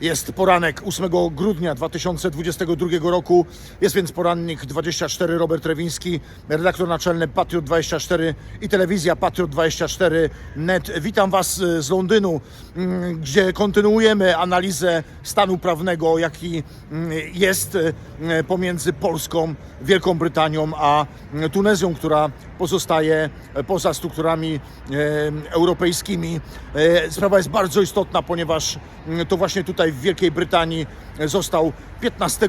Jest poranek 8 grudnia 2022 roku. Jest więc porannik 24 Robert Rewiński, redaktor naczelny Patriot24 i telewizja Patriot24.net. Witam Was y, z Londynu, mm, gdzie kontynuujemy analizę stanu prawnego, jaki mm, jest y, pomiędzy Polską, Wielką Brytanią a Tunezją, która pozostaje poza strukturami europejskimi. Sprawa jest bardzo istotna, ponieważ to właśnie tutaj w Wielkiej Brytanii został 15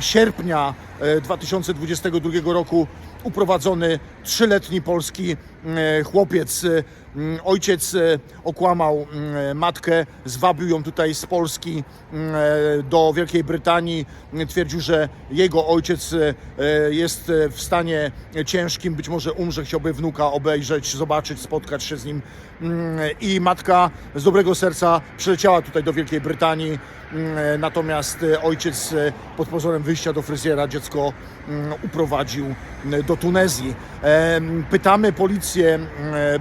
sierpnia e, 2022 roku uprowadzony trzyletni polski e, chłopiec. E, mm, Ojciec e, okłamał mm, matkę, zwabił ją tutaj z Polski mm, e, do Wielkiej Brytanii. Twierdził, że jego ojciec e, e, jest e, w stanie ciężkim, być może umrze, chciałby wnuka obejrzeć, zobaczyć, spotkać się z nim. I matka z dobrego serca przyleciała tutaj do Wielkiej Brytanii. Natomiast e, ojciec e, pod pozorem wyjścia do fryzjera dziecko uprowadził do Tunezji. Pytamy policję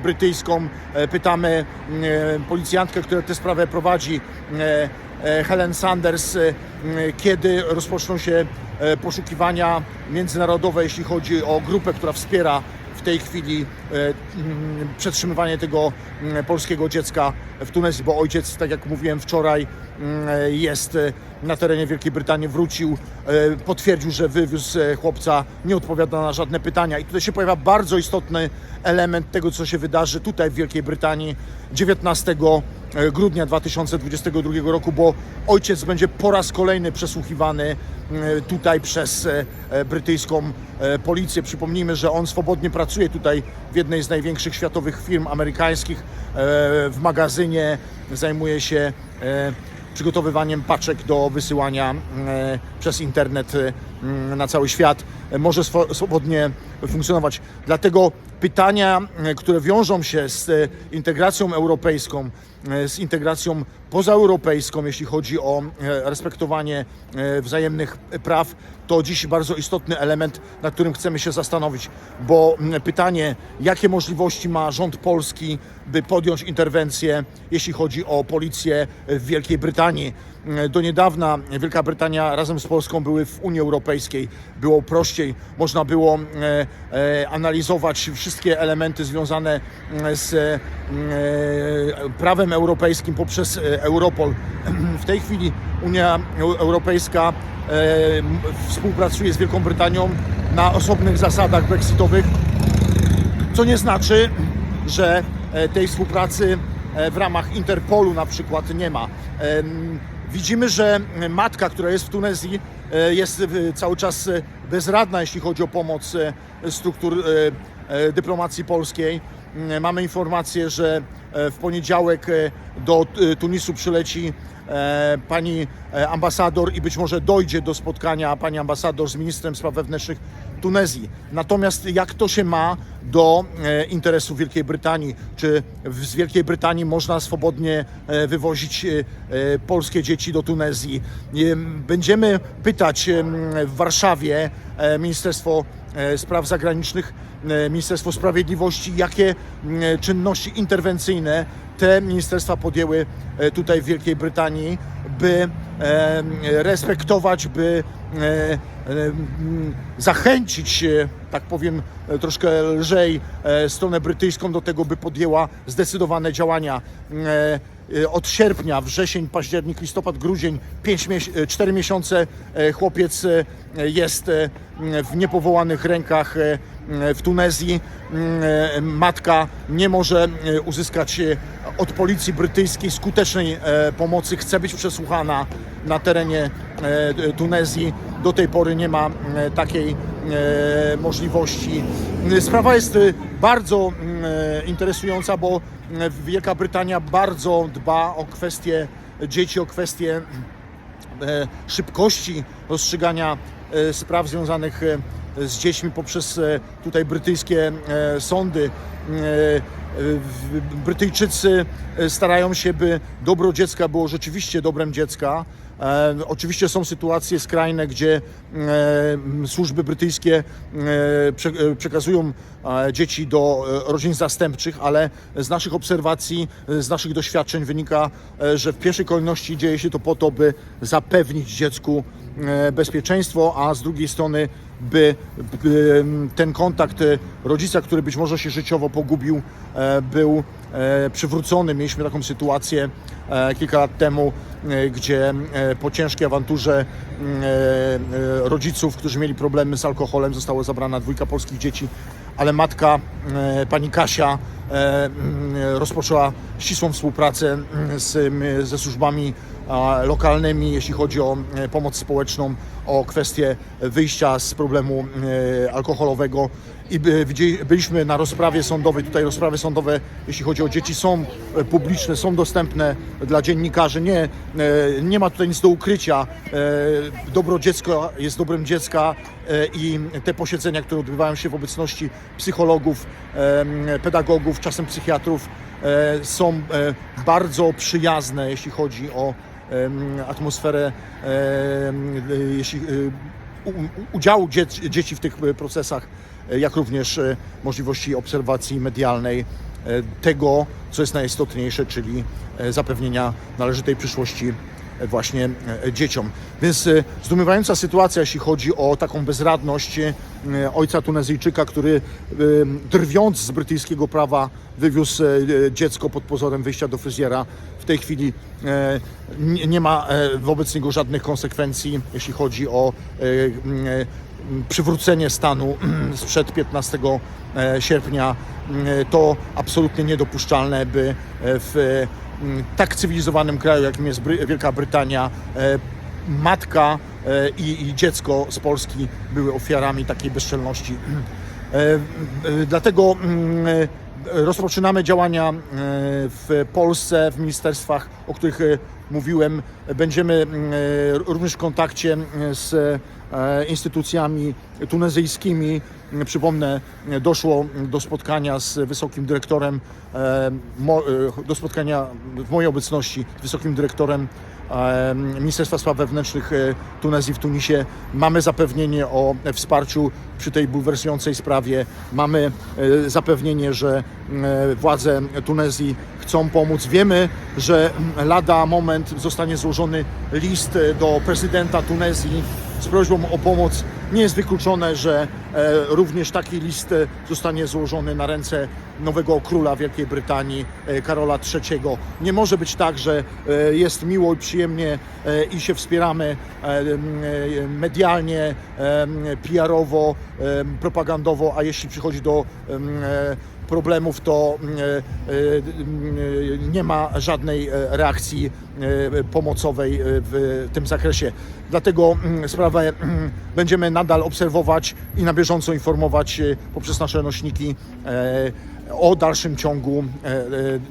brytyjską, e, pytamy mm, policjantkę, która tę sprawę prowadzi, e, e, Helen Sanders, e, kiedy rozpoczną się e, poszukiwania międzynarodowe, jeśli chodzi o grupę, która wspiera tej chwili e, mm, przetrzymywanie tego mm, polskiego dziecka w Tunezji, bo ojciec, tak jak mówiłem wczoraj, mm, jest e, na terenie Wielkiej Brytanii, wrócił, e, potwierdził, że wywiózł chłopca, nie odpowiada na żadne pytania. I tutaj się pojawia bardzo istotny element tego, co się wydarzy tutaj w Wielkiej Brytanii 19 grudnia 2022 roku, bo ojciec będzie po raz kolejny przesłuchiwany e, tutaj przez e, e, brytyjską e, policję. Przypomnijmy, że on swobodnie pracuje tutaj w jednej z największych światowych firm amerykańskich, e, w magazynie, zajmuje się e, przygotowywaniem paczek do wysyłania e, przez internet e, na cały świat. E, Może swo- swobodnie funkcjonować. Dlatego pytania, e, które wiążą się z e, integracją europejską, z integracją pozaeuropejską, jeśli chodzi o respektowanie wzajemnych praw, to dziś bardzo istotny element, na którym chcemy się zastanowić, bo m, pytanie, jakie możliwości ma rząd polski, by podjąć interwencję, jeśli chodzi o policję w Wielkiej Brytanii. Do niedawna Wielka Brytania razem z Polską były w Unii Europejskiej. Było prościej, można było e, e, analizować wszystkie elementy związane e, z prawem europejskim poprzez Europol. W tej chwili Unia Eu- Europejska współpracuje z Wielką Brytanią na osobnych zasadach brexitowych, co nie znaczy, że tej współpracy w ramach Interpolu na przykład nie ma. Widzimy, że matka, która jest w Tunezji, jest e, cały czas e, bezradna, jeśli chodzi o pomoc e, struktur e, e, dyplomacji polskiej. Mm, Mamy informację, że e, w poniedziałek e, do e, Tunisu przyleci e, pani e, ambasador i być może dojdzie do spotkania pani ambasador z ministrem spraw wewnętrznych Tunezji. Natomiast jak to się ma do e, interesów Wielkiej Brytanii? Czy z Wielkiej Brytanii można swobodnie e, wywozić e, e, polskie dzieci do Tunezji? Em, Będziemy pytać w Warszawie e, Ministerstwo e, Spraw Zagranicznych, e, Ministerstwo Sprawiedliwości, jakie czynności interwencyjne te ministerstwa podjęły e, tutaj w Wielkiej Brytanii, by respektować, by e, zachęcić, tak powiem troszkę lżej, e, stronę brytyjską do tego, by podjęła zdecydowane działania. Od sierpnia, wrzesień, październik, listopad, grudzień, 5 4 miesiące chłopiec jest w niepowołanych rękach w Tunezji. E, Matka nie może e, uzyskać e, od policji brytyjskiej skutecznej e, pomocy, chce być przesłuchana na terenie e, Tunezji. Do tej pory nie ma e, takiej e, możliwości. Sprawa jest e, bardzo mm, e, interesująca, bo e, Wielka Brytania bardzo dba o kwestie dzieci, o kwestie e, szybkości rozstrzygania e, spraw związanych e, z dziećmi poprzez e, tutaj brytyjskie e, sądy. E, Brytyjczycy starają się, by dobro dziecka było rzeczywiście dobrem dziecka. Oczywiście są sytuacje skrajne, gdzie służby brytyjskie prze, przekazują dzieci do rodzin zastępczych, ale z naszych obserwacji, z naszych doświadczeń wynika, że w pierwszej kolejności dzieje się to po to, by zapewnić dziecku bezpieczeństwo, a z drugiej strony, by, by ten kontakt e, rodzica, który być może się życiowo pogubił, e, był e, przywrócony. Mieliśmy taką sytuację kilka lat temu, gdzie po ciężkiej awanturze rodziców, którzy mieli problemy z alkoholem, została zabrana dwójka polskich dzieci, ale matka, pani Kasia, rozpoczęła ścisłą współpracę z, ze służbami lokalnymi, jeśli chodzi o e, pomoc społeczną, o kwestię wyjścia z problemu e, alkoholowego. I widzieli- byliśmy na rozprawie sądowej. Tutaj rozprawy sądowe, jeśli chodzi o dzieci, są e, publiczne, są dostępne dla dziennikarzy. Nie, e, nie ma tutaj nic do ukrycia. E, Dobro dziecka jest dobrem dziecka e, i te posiedzenia, które odbywają się w obecności psychologów, pedagogów, czasem psychiatrów, e, są e, bardzo przyjazne, jeśli chodzi o atmosferę, e, jeśli, e, udziału dziec- dzieci w tych e, procesach, jak również możliwości obserwacji medialnej tego, co jest najistotniejsze, czyli zapewnienia należytej przyszłości właśnie e, dzieciom. Więc e, zdumiewająca sytuacja, jeśli chodzi o taką bezradność e, ojca Tunezyjczyka, który drwiąc z brytyjskiego prawa wywiózł dziecko pod pozorem wyjścia do fryzjera. W tej chwili nie ma wobec niego żadnych konsekwencji, jeśli chodzi o przywrócenie stanu sprzed 15 e, sierpnia. To absolutnie niedopuszczalne, by w tak cywilizowanym kraju, jakim jest Wielka Brytania, e, matka e, i, i dziecko z Polski były ofiarami takiej bezczelności. E, Dlatego mm, rozpoczynamy działania w Polsce, w ministerstwach, o których mówiłem. Będziemy mm, również w kontakcie mm, z instytucjami tunezyjskimi. Przypomnę, doszło do spotkania z wysokim dyrektorem, e, e, do spotkania w mojej obecności z wysokim dyrektorem e, Ministerstwa Spraw Wewnętrznych e, Tunezji w Tunisie. Mamy zapewnienie o wsparciu przy tej bulwersującej sprawie. Mamy e, zapewnienie, że e, władze Tunezji chcą pomóc. Wiemy, że lada moment zostanie złożony list e, do prezydenta Tunezji z prośbą o pomoc. Nie jest wykluczone, że e, również taki list zostanie złożony na ręce nowego króla Wielkiej Brytanii, e, Karola III. Nie może być tak, że e, jest miło i przyjemnie i się wspieramy medialnie, PR-owo, propagandowo, a jeśli przychodzi do problemów, to mm, e, e, nie ma żadnej e, reakcji pomocowej w tym zakresie. Dlatego mm, sprawę mm, będziemy nadal obserwować i na bieżąco informować poprzez nasze nośniki o dalszym ciągu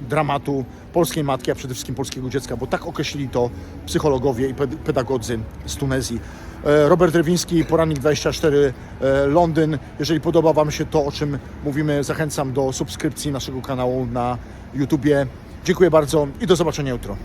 dramatu polskiej matki, a przede wszystkim polskiego dziecka, bo tak określili to psychologowie i ped- pedagodzy z Tunezji. E, Robert Rewiński, Porannik 24, e, Londyn. Jeżeli podoba Wam się to, o czym mówimy, zachęcam do subskrypcji naszego kanału na YouTubie. Dziękuję bardzo i do zobaczenia jutro.